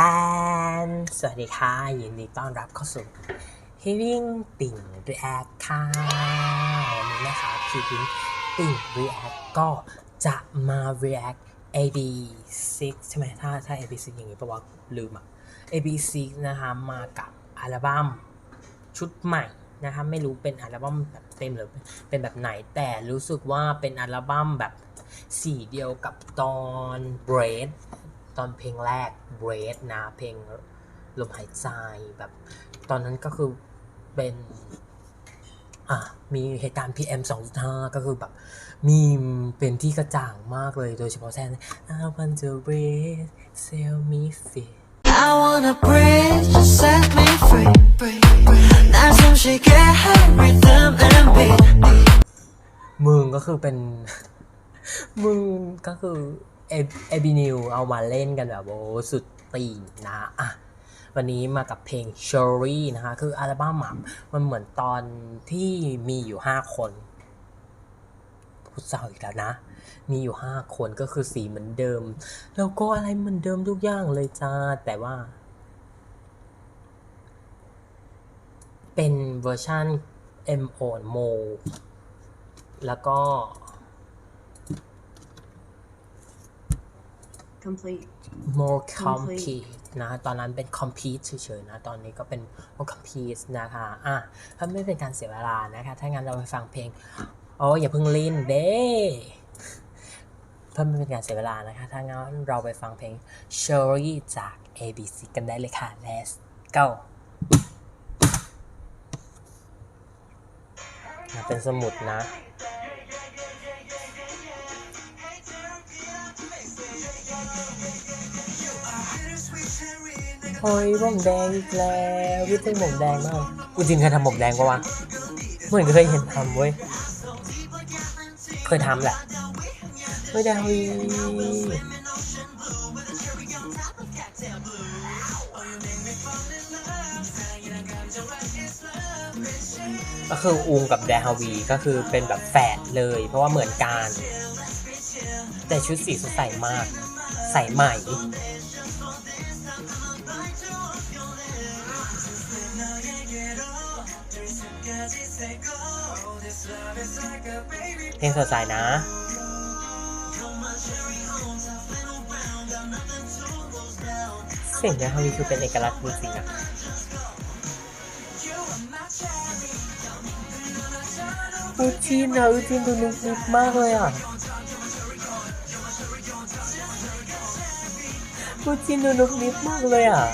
ตนสวัสดีค่ะ ยินดีต้อนรับเข้าสู่ Healing ติ่ง React ค่ะวันนี้นะคะพี่พิงติ่ง React ก็จะมา React AB6 ใช่ไหมถ้าถ้า AB6 อย่างนี้ปะวะลืมอะ AB6 นะคะ มากับอัลบั้มชุดใหม่นะคะ ไม่รู้เป็นอัลบั้มแบบเต็มหรือเป็นแบบไหนแต่รู้สึกว่าเป็นอัลบั้มแบบสีเดียวกับตอน Bread ตอนเพลงแรก Breath นะ เพลงลมหายใจแบบ ตอนนั้นก็คือเป็นอะมีเหตุการณ์ PM 2.5 ก็คือแบบ มีเป็นที่กระจ่างมากเลยโดยเฉพาะแซน I want to breathe sell me free I wanna breathe just set me free น้ำซึมชีแค่ให้ริทึม and beat มึงก็คือเป็น มึงก็คือ เอเอบินิวเอามาเล่นกันแบบโอ้สุดตีนนะอะวันนี้มากับเพลง s h o r y นะคะคืออัลบั้มอะมันเหมือนตอนที่มีอยู่ 5 คนพูดเศร้าอีกแล้วนะ มีอยู่ 5 คนก็คือสีเหมือนเดิม แล้วก็อะไรเหมือนเดิมทุกอย่างเลยจ้า แต่ว่า เป็นเวอร์ชัน M o n Mo แล้วก็ complete. more Complete complete นะ ตอนนั้นเป็น complete เฉยๆนะ ตอนนี้ก็เป็น more complete นะคะ อะถ้าไม่เป็นการเสียเวลานะคะ ถ้างั้นเราไปฟังเพลง โอ้อย่าเพิ่งเล่นเด้เพื่อไม่เป็นการเสียเวลานะคะ ถ้างั้นเราไปฟังเพลง Cherry จาก ABC กันได้เลยค่ะ let's go นะเป็นสมุดนะ เฮ้ยผมแดงอีกแล้วพี่เป็นผมแดงมากกูจริงเคยทำผมแดงปะวะเหมือนเคยเห็นทำเว้ยเคยทำแหละไม่ได้วีก็คืออูมกับแดฮาวีก็คือเป็นแบบแฝดเลย เพราะว่าเหมือนกัน แต่ชุดสีสดใสมาก ใสใหม่ เพลงสดใสนะ เสียงแดฮาวีคือเป็นเอกลักษณ์จริงๆนะอูจีนอะอูจีนดูนุกนิกมากเลยอะอูจีนดูนุกนิกมากเลยอะ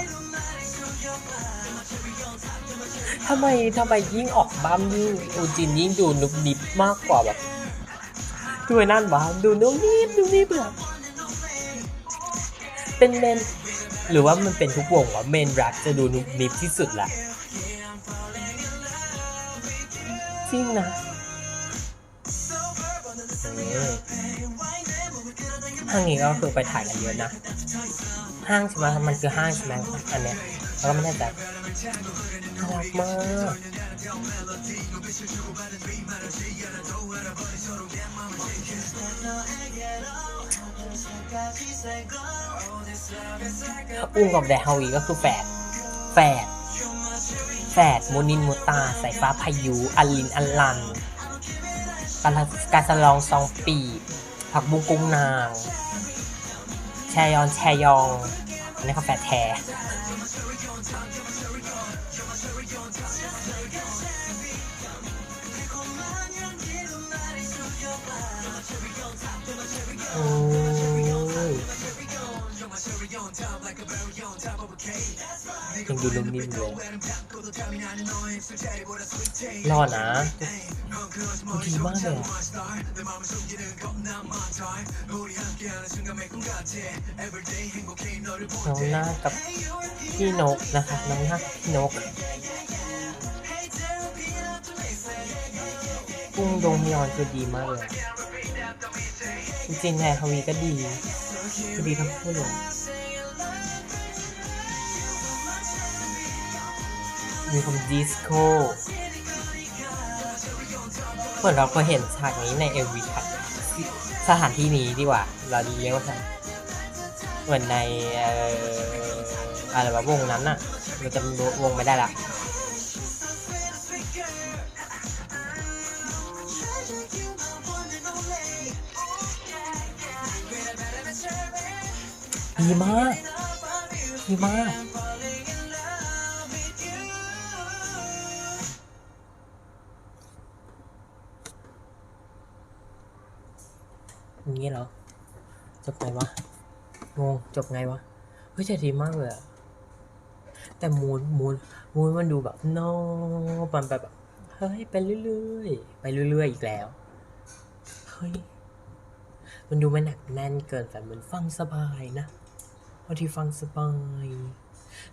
ทำไมทำไมยิ่งออกบ้ามยิ่งอูจินยิ่งดูนุกนิบมากกว่าแบบดูไอ้นั่นวะดูนุกนิบนุกนิบแบบเป็นเมน หรือว่ามันเป็นทุกวงวะเมนรักจะดูนุกนิบที่สุดแหละจริงนะเออห้างนี้ก็คือไปถ่ายกันเยอะนะ ห้างใช่ไหมมันคือห้างใช่ไหมอันเนี้ยแล้วก็ไม่แน่ใจ รักมากอุ้งกับแดฮาวีก็คือแฝดแฝดแฝดมูนินมูตาสายฟ้าพายุอลินอลันการละการสลองซองปีผักบุ้งกุ้งนาง แชยอนแชยองอันนี้เขาแฝดแท้ ยังดูนุ่มนิ่มเลยรอดนะดูดีมากเลยอะน้องหน้ากับพี่นกนะคะน้องหน้ากับพี่นกกุ้งดงฮยอนคือดีมากเลยอะจริงๆแฮร์ฮาวีก็ดีก็ดีทั้งคู่เลย มีความดิสโก้เหมือนเราเคยเห็นฉากนี้ในเอวีทัสถานที่นี้ดีกว่า เราเรียกว่าเหมือนในอะไรวะวงนั้นน่ะมันจะวงไม่ได้ละดีมากดีมาก งนี้เหรอ จบไงวะ งง จบไงวะ เฮ้ยแต่ดีมากเลยอะแต่มูนมูนมูนมันดูแบบโนมันแบบเฮ้ยไปเรื่อยๆ ไปเรื่อยๆ อีกแล้ว เฮ้ย มันดูไม่หนักแน่นเกินแต่มันฟังสบายนะบางทีฟังสบาย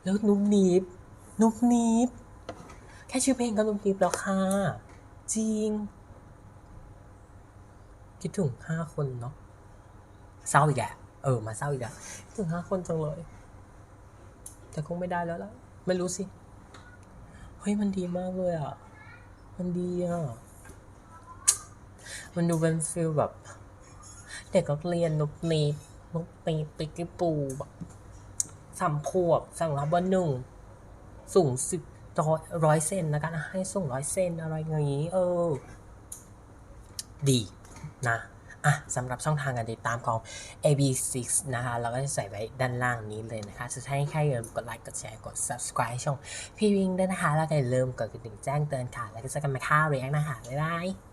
แล้วนุบนิบนุบนิบแค่ชื่อเพลงก็นุบนิบแล้วค่ะ จริง คิดถึงห้าคนเนาะ เศร้าอีกแล้วเออ มาเศร้าอีกแล้วถึงห้าคนจังเลย แต่คงไม่ได้แล้วล่ะ ไม่รู้สิ เฮ้ย มันดีมากเลยอะ มันดีอะ มันดูเป็นฟิลแบบ เด็กก็เรียนนุบนีบนบนีบปิกิปูแบบสามขวบสั่งรับวันหนึ่ง สูงสิบร้อยร้อยเซนนะกันให้สูงร้อยเซนอะไรอย่างนี้ เออ ดีนะ อะสำหรับช่องทางการติดตามของ AB6 นะคะ เราก็จะใส่ไว้ด้านล่างนี้เลยนะคะ สุดท้ายแค่อย่าลืมกดไลค์ กดแชร์ กด subscribe ช่องพี่วิงด้วยนะคะ แล้วก็อย่าลืมกดกระดิ่งแจ้งเตือนค่ะ แล้วก็จะกันมาค่าเรียกนะคะ บ๊ายบาย